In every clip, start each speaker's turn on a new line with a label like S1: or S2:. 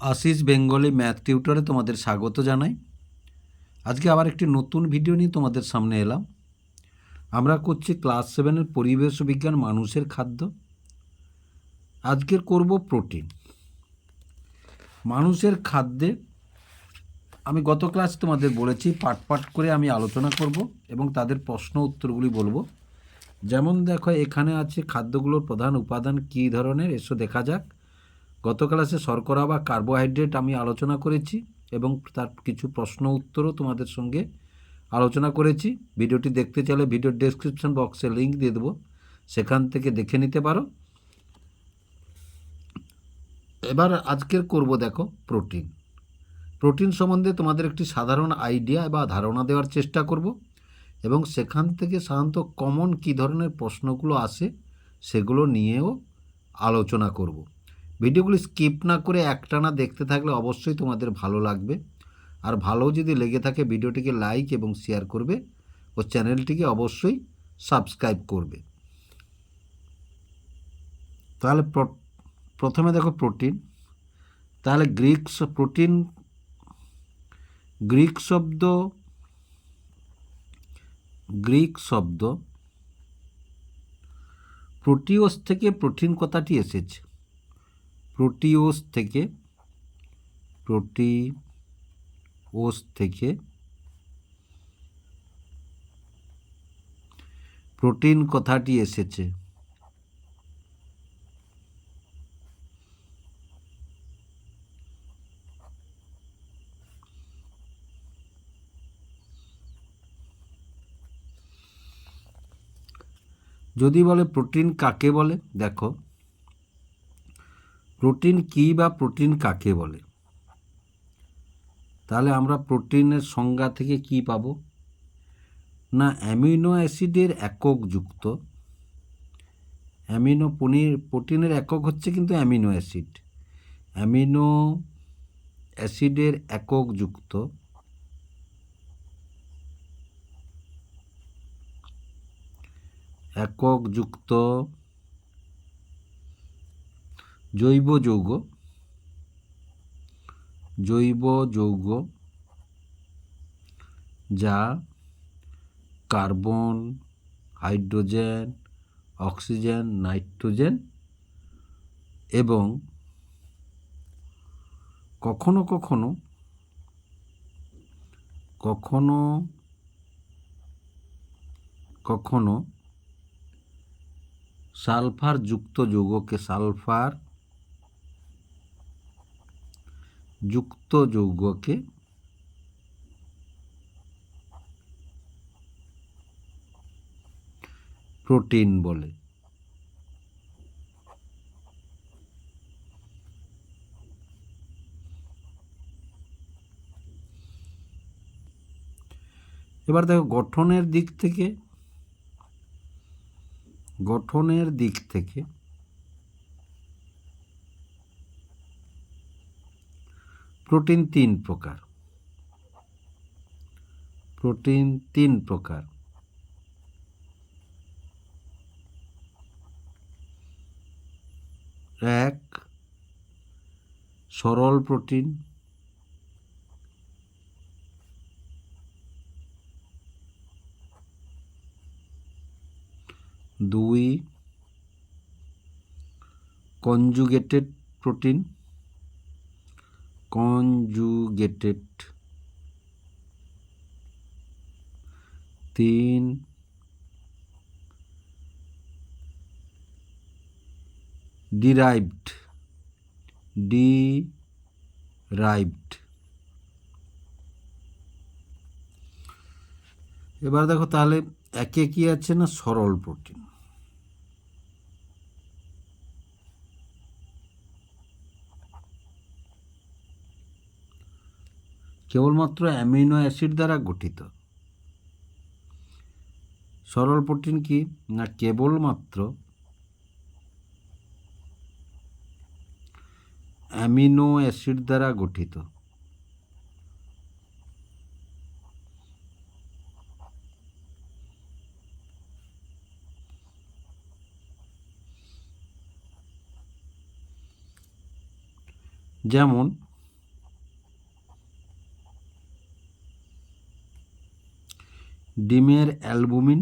S1: Ashis Bengali math টিউটরে তোমাদের স্বাগত জানাই। আজকে আবার একটি নতুন ভিডিও নিয়ে তোমাদের সামনে এলাম। আমরা করছি ক্লাস সেভেনের পরিবেশ বিজ্ঞান মানুষের খাদ্য। আজকের করব প্রোটিন। মানুষের খাদ্যে আমি গত ক্লাস তোমাদের বলেছি, পাট পাট করে আমি আলোচনা করব এবং তাদের প্রশ্ন উত্তরগুলি বলব। যেমন দেখো, এখানে আছে খাদ্যগুলোর প্রধান উপাদান কী ধরনের? এসো দেখা যাক। গত ক্লাসে শর্করা বা কার্বোহাইড্রেট আমি আলোচনা করেছি এবং তার কিছু প্রশ্ন উত্তরও তোমাদের সঙ্গে আলোচনা করেছি। ভিডিওটি দেখতে চাইলে ভিডিও ডেসক্রিপশন বক্সে লিঙ্ক দিয়ে দেবো। সেখান থেকে দেখে নিতে পারো। এবার আজকের করব দেখো প্রোটিন প্রোটিন সম্বন্ধে তোমাদের একটি সাধারণ আইডিয়া বা ধারণা দেওয়ার চেষ্টা করব এবং সেখান থেকে সাধারণত কমন কী ধরনের প্রশ্নগুলো আসে সেগুলো নিয়েও আলোচনা করব। ভিডিওগুলি স্কিপ না করে একটানা দেখতে থাকলে অবশ্যই তোমাদের ভালো লাগবে। আর ভালো যদি লেগে থাকে ভিডিওটিকে লাইক এবং শেয়ার করবে ও চ্যানেলটিকে অবশ্যই সাবস্ক্রাইব করবে। তাহলে প্রথমে দেখো প্রোটিন। তাহলে গ্রিক প্রোটিন, গ্রিক শব্দ গ্রিক শব্দ। প্রোটিওস থেকে প্রোটিন কথাটি এসেছে। প্রোটিওস থেকে প্রোটিওস থেকে প্রোটিন কথাটি এসেছে। যদি বলে প্রোটিন কাকে বলে? দেখো প্রোটিন কী বা প্রোটিন কাকে বলে? তাহলে আমরা প্রোটিনের সংজ্ঞা থেকে কি পাব? না, অ্যামিনো অ্যাসিডের একক যুক্ত। অ্যামিনো পনির, প্রোটিনের একক হচ্ছে কিন্তু অ্যামিনো অ্যাসিড। অ্যামিনো অ্যাসিডের একক যুক্ত। একক যুক্ত জৈব যৌগ জৈব যৌগ যা কার্বন, হাইড্রোজেন, অক্সিজেন, নাইট্রোজেন এবং কখনো কখনো কখনো কখনো সালফার যুক্ত যৌগকে সালফার যুক্ত যৌগকে প্রোটিন বলে। এবার দেখো গঠনের দিক থেকে গঠনের দিক থেকে প্রোটিন তিন প্রকার। প্রোটিন তিন প্রকার। এক সরল প্রোটিন। দুই কনজুগেটেড প্রোটিন। কনজুগেটেড তিন ডিরাইভড ডিরাইভড এবার দেখো তাহলে একে কি আছে না সরল প্রোটিন? কেবলমাত্র অ্যামিনো অ্যাসিড দ্বারা গঠিত। সরল প্রোটিন কি? না কেবলমাত্র অ্যামিনো অ্যাসিড দ্বারা গঠিত। যেমন ডিমের albumin.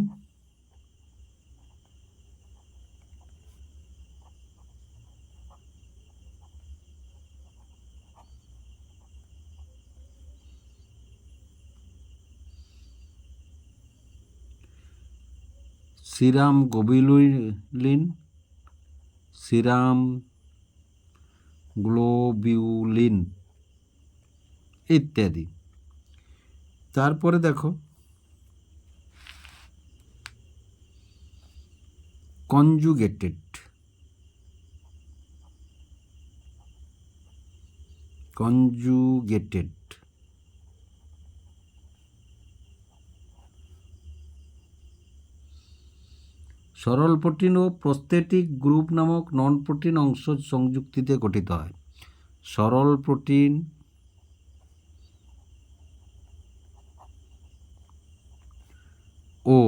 S1: Serum globulin serum globulin ইত্যাদি। তারপরে দেখো কনজুগেটেড কনজুগেটেড সরল প্রোটিন ও প্রস্থেটিক গ্রুপ নামক নন প্রোটিন অংশ সংযুক্তিতে গঠিত হয়। সরল প্রোটিন ও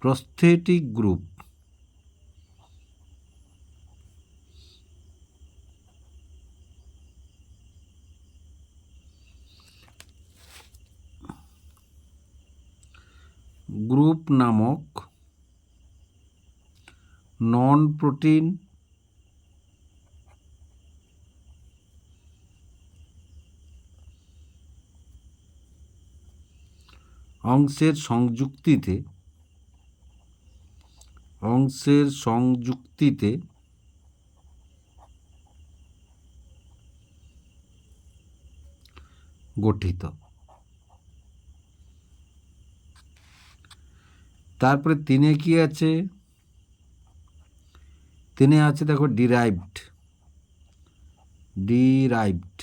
S1: প্রস্থেটিক গ্রুপ গ্রুপ নামক নন প্রোটিন অংশের সংযুক্তিতে অংশের সংযুক্তিতে গঠিত। তারপরে তিনে কি আছে? তিনে আছে দেখো ডিরাইভড ডিরাইভড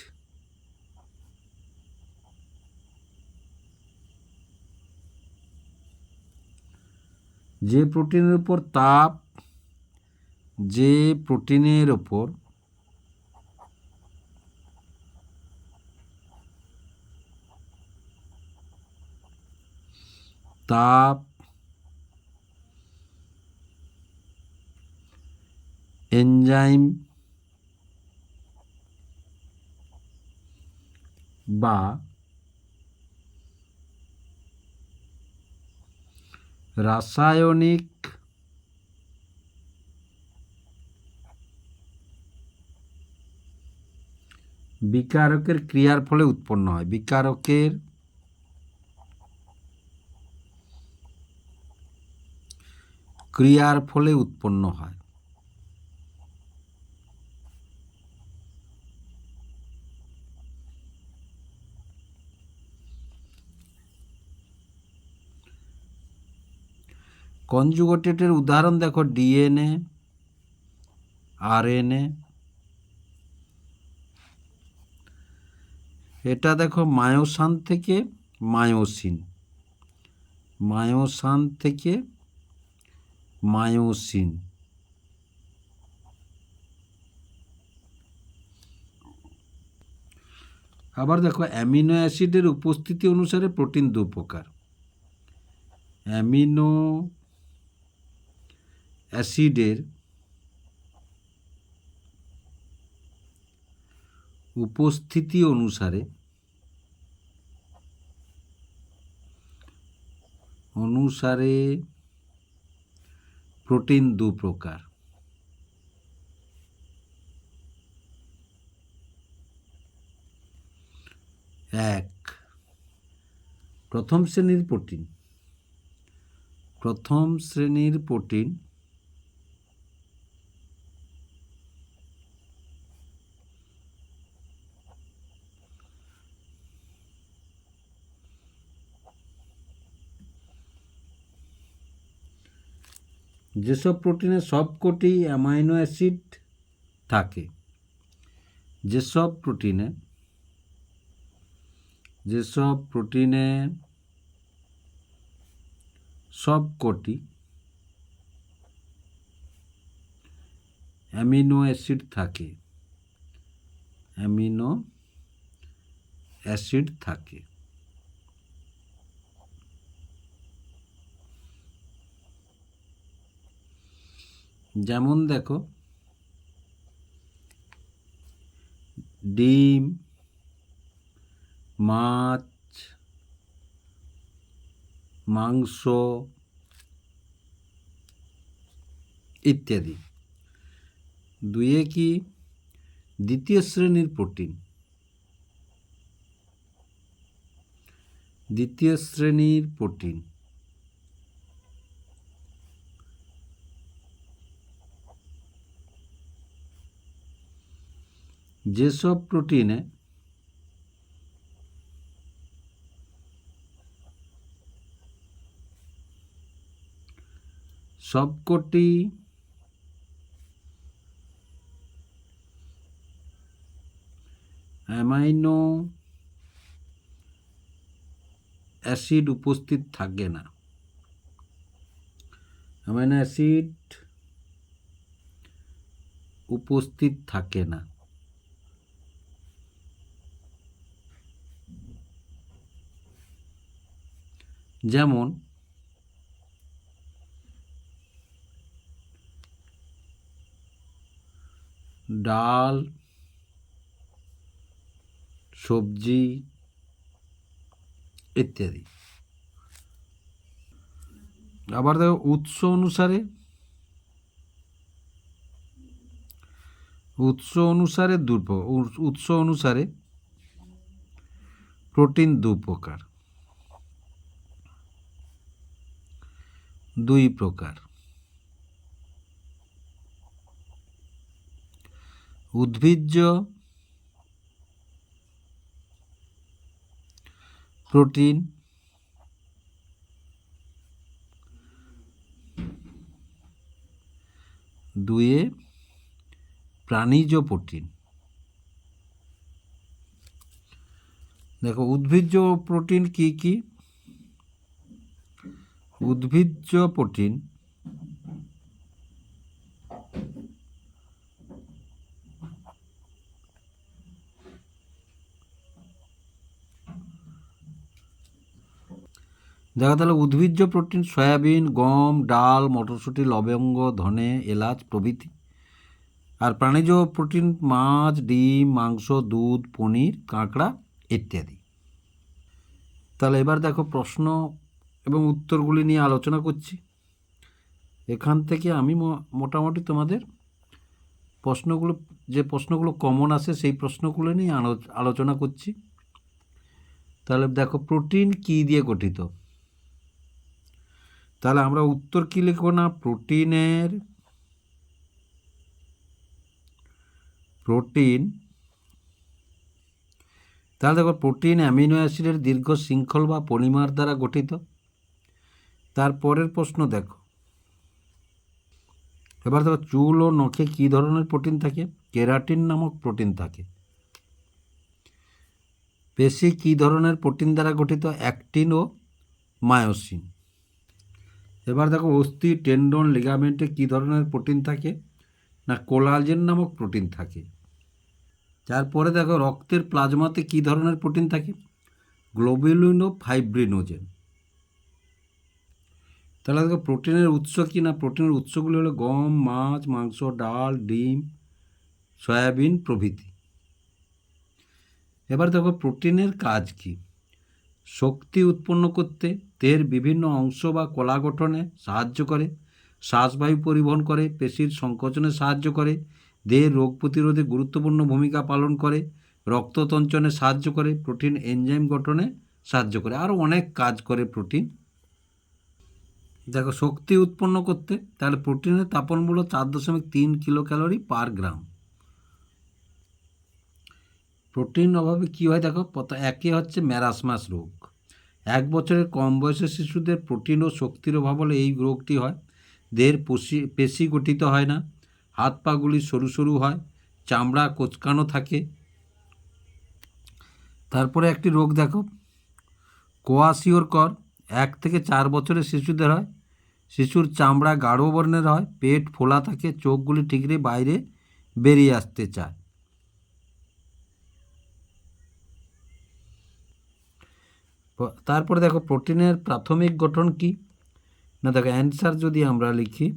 S1: যে প্রোটিনের উপর তাপ, যে প্রোটিনের উপর তাপ এনজাইম বা রাসায়নিক বিকারকের ক্রিয়ার ফলে উৎপন্ন হয়। বিকারকের ক্রিয়ার ফলে উৎপন্ন হয়। কনজুগেটেডের উদাহরণ দেখো ডিএনএ আরএনএ এটা দেখো মায়োসান থেকে মায়োসিন। মায়োসান থেকে মায়োসিন। আবার দেখো, অ্যামিনো অ্যাসিডের উপস্থিতি অনুসারে প্রোটিন দু প্রকার। অ্যামিনো অ্যাসিডের উপস্থিতি অনুসারে অনুসারে প্রোটিন দু প্রকার। এক প্রথম শ্রেণির প্রোটিন। প্রথম শ্রেণির প্রোটিন যেসব প্রোটিনে সবকটি অ্যামাইনো অ্যাসিড থাকে, যেসব প্রোটিনে যেসব প্রোটিনে সবকটি অ্যামিনো অ্যাসিড থাকে, অ্যামিনো অ্যাসিড থাকে। যেমন দেখো ডিম মাছ মাংস ইত্যাদি। দুয়ে কি? দ্বিতীয় শ্রেণির প্রোটিন। দ্বিতীয় শ্রেণির প্রোটিন। যেসব প্রোটিনে সবকটি অ্যামাইনো অ্যাসিড উপস্থিত থাকে না। অ্যামাইনো অ্যাসিড উপস্থিত থাকে না। যেমন ডাল, সবজি ইত্যাদি। আবার দেখো উৎস অনুসারে উৎস অনুসারে দু উৎস অনুসারে প্রোটিন দু প্রকার। দুই প্রকার। উদ্ভিজ্জ প্রোটিন দুয়ে প্রাণীজ প্রোটিন। দেখো উদ্ভিজ্জ প্রোটিন কি কি? উদ্ভিজ্জ প্রোটিন দেখা তাহলে উদ্ভিজ্জ প্রোটিন সয়াবিন, গম, ডাল, মটরশুঁটি, লবঙ্গ, ধনে, এলাচ প্রভৃতি। আর প্রাণীজ প্রোটিন মাছ, ডিম, মাংস, দুধ, পনির, কাঁকড়া ইত্যাদি। তাহলে এবার দেখো প্রশ্ন এবং উত্তরগুলি নিয়ে আলোচনা করছি। এখান থেকে আমি মোটামুটি তোমাদের প্রশ্নগুলো, যে প্রশ্নগুলো কমন আসে সেই প্রশ্নগুলো নিয়ে আলো- আলোচনা করছি। তাহলে দেখো প্রোটিন কী দিয়ে গঠিত? তাহলে আমরা উত্তর কী লিখব না? প্রোটিনের প্রোটিন তাহলে দেখো প্রোটিন অ্যামিনো অ্যাসিডের দীর্ঘ শৃঙ্খল বা পলিমার দ্বারা গঠিত। তারপরের প্রশ্ন দেখো। এবার দেখো, চুল ও নখে কী ধরনের প্রোটিন থাকে? কেরাটিন নামক প্রোটিন থাকে। পেশি কী ধরনের প্রোটিন দ্বারা গঠিত? অ্যাক্টিন ও মায়োসিন। এবার দেখো, অস্থি, টেন্ডন, লিগামেন্টে কী ধরনের প্রোটিন থাকে? না, কোলাজেন নামক প্রোটিন থাকে। তারপরে দেখো, রক্তের প্লাজমাতে কী ধরনের প্রোটিন থাকে? গ্লোবিউলিন ও ফাইব্রিনোজেন। তাহলে দেখো প্রোটিনের উৎস কী না? প্রোটিনের উৎসগুলি হলো গম, মাছ, মাংস, ডাল, ডিম, সয়াবিন প্রভৃতি। এবার দেখো প্রোটিনের কাজ কী? শক্তি উৎপন্ন করতে দেহের বিভিন্ন অংশ বা কলা গঠনে সাহায্য করে, শ্বাসবায়ু পরিবহন করে, পেশির সংকোচনে সাহায্য করে, দেহের রোগ প্রতিরোধে গুরুত্বপূর্ণ ভূমিকা পালন করে রক্ততঞ্চনে সাহায্য করে, প্রোটিন এনজাইম গঠনে সাহায্য করে। আরও অনেক কাজ করে প্রোটিন। দেখো, শক্তি উৎপন্ন করতে তাহলে প্রোটিনের তাপন মূল্য চার দশমিক তিন kilo calorie per gram. Protein অভাবে কী হয় দেখো একে হচ্ছে ম্যারাসমাস রোগ। এক বছরের কম বয়সের শিশুদের প্রোটিন ও শক্তির অভাব হলে এই রোগটি হয়। দেহের পেশি পেশি গঠিত হয় না, হাত পাগুলি সরু সরু হয়, চামড়া কোচকানো থাকে। তারপরে একটি রোগ দেখো, কোয়াশিওর কর, এক থেকে চার বছরের শিশুদের হয় শিশুর চামড়া গাঢ় বর্ণের হয়, পেট ফোলা থাকে, চোখগুলি ঠিকরে বাইরে বেরিয়ে আসতে চায়। তারপরে দেখো প্রোটিনের প্রাথমিক গঠন কি? না দেখো, অ্যান্সার যদি আমরা লিখি,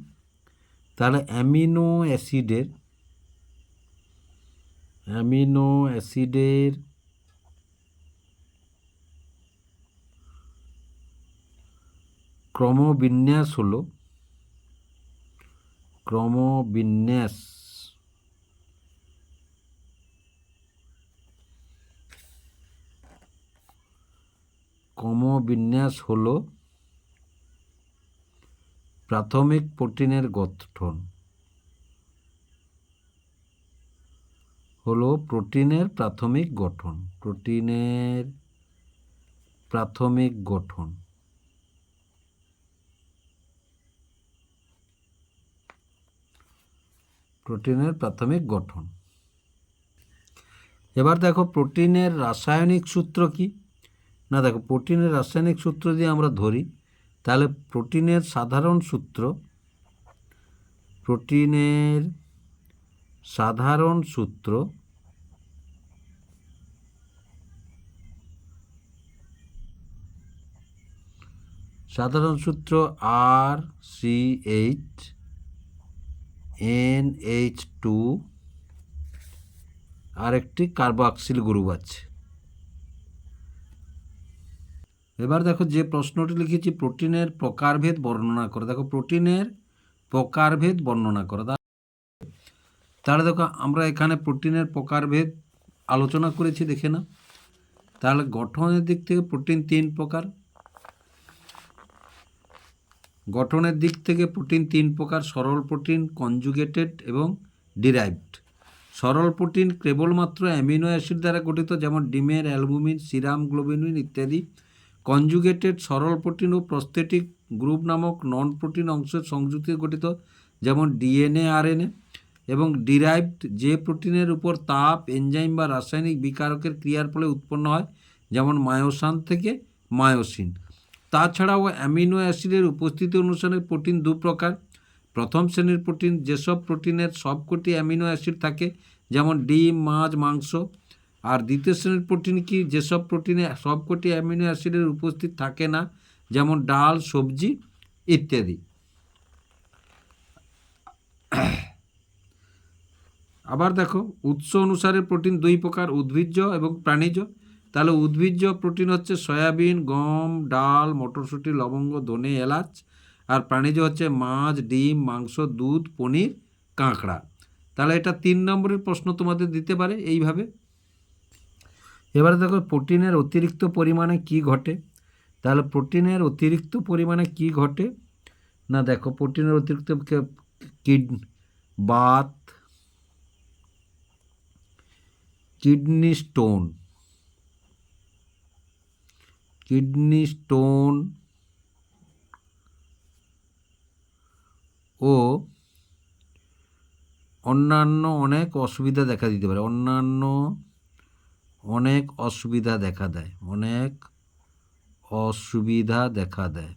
S1: তাহলে অ্যামিনো অ্যাসিডের অ্যামিনো অ্যাসিডের ক্রমবিন্যাস হলো, ক্রমবিন্যাস। ক্রমবিন্যাস হলো প্রাথমিক প্রোটিনের গঠন। হলো প্রোটিনের প্রাথমিক গঠন। প্রোটিনের প্রাথমিক গঠন। প্রোটিনের প্রাথমিক গঠন। এবার দেখো প্রোটিনের রাসায়নিক সূত্র কি? না, দেখো প্রোটিনের রাসায়নিক সূত্র দিয়ে আমরা ধরি, তাহলে প্রোটিনের সাধারণ সূত্র, প্রোটিনের সাধারণ সূত্র সাধারণ সূত্র R C H N H two আর একটি কার্বক্সিল গ্রুপ আছে। এবার দেখো যে প্রশ্নটি লিখেছি, প্রোটিনের প্রকারভেদ বর্ণনা করো। দেখো, প্রোটিনের প্রকারভেদ বর্ণনা করো। তাহলে দেখো, আমরা এখানে প্রোটিনের প্রকারভেদ আলোচনা করেছি, দেখে না তাহলে গঠনের দিক থেকে প্রোটিন তিন প্রকার। গঠনের দিক থেকে প্রোটিন তিন প্রকার, সরল প্রোটিন, কনজুগেটেড এবং ডিরাইভড। সরল প্রোটিন কেবলমাত্র অ্যামিনো অ্যাসিড দ্বারা গঠিত, যেমন ডিমের, অ্যালবুমিন, সিরাম গ্লোবিনুইন ইত্যাদি। কনজুগেটেড সরল প্রোটিন ও প্রস্থেটিক গ্রুপ নামক নন প্রোটিন অংশের সংযুক্তি গঠিত, যেমন ডিএনএ, আরএনএ এবং ডিরাইভড। যে প্রোটিনের উপর তাপ, এনজাইম বা রাসায়নিক বিকারকের ক্রিয়ার ফলে উৎপন্ন হয়, যেমন মায়োসান থেকে মায়োসিন। তাছাড়াও অ্যামিনো অ্যাসিডের উপস্থিতি অনুসারে প্রোটিন দু প্রকার। প্রথম শ্রেণির প্রোটিন, যেসব প্রোটিনের সবকটি অ্যামিনো অ্যাসিড থাকে, যেমন ডিম, মাছ, মাংস। আর দ্বিতীয় শ্রেণির প্রোটিন কি? যেসব প্রোটিনে সবকটি অ্যামিনো অ্যাসিডের উপস্থিত থাকে না, যেমন ডাল, সবজি ইত্যাদি। আবার দেখো, উৎস অনুসারে প্রোটিন দুই প্রকার, উদ্ভিজ্জ এবং প্রাণীজ। তাহলে উদ্ভিজ্জ প্রোটিন হচ্ছে সয়াবিন, গম, ডাল, মটরশুঁটি, লবঙ্গ, ধনে, এলাচ। আর প্রাণীজ হচ্ছে মাছ, ডিম, মাংস, দুধ, পনির, কাঁকড়া। তাহলে এটা তিন নম্বরের প্রশ্ন তোমাদের দিতে পারে এইভাবে। এবারে দেখো, প্রোটিনের অতিরিক্ত পরিমাণে কি ঘটে? তাহলে প্রোটিনের অতিরিক্ত পরিমাণে কি ঘটে? না, দেখো, প্রোটিনের অতিরিক্ত কিড, বাত, কিডনি স্টোন। কিডনি স্টোন ও অন্যান্য অনেক অসুবিধা দেখা দিতে পারে। অন্যান্য অনেক অসুবিধা দেখা দেয়। অনেক অসুবিধা দেখা দেয়।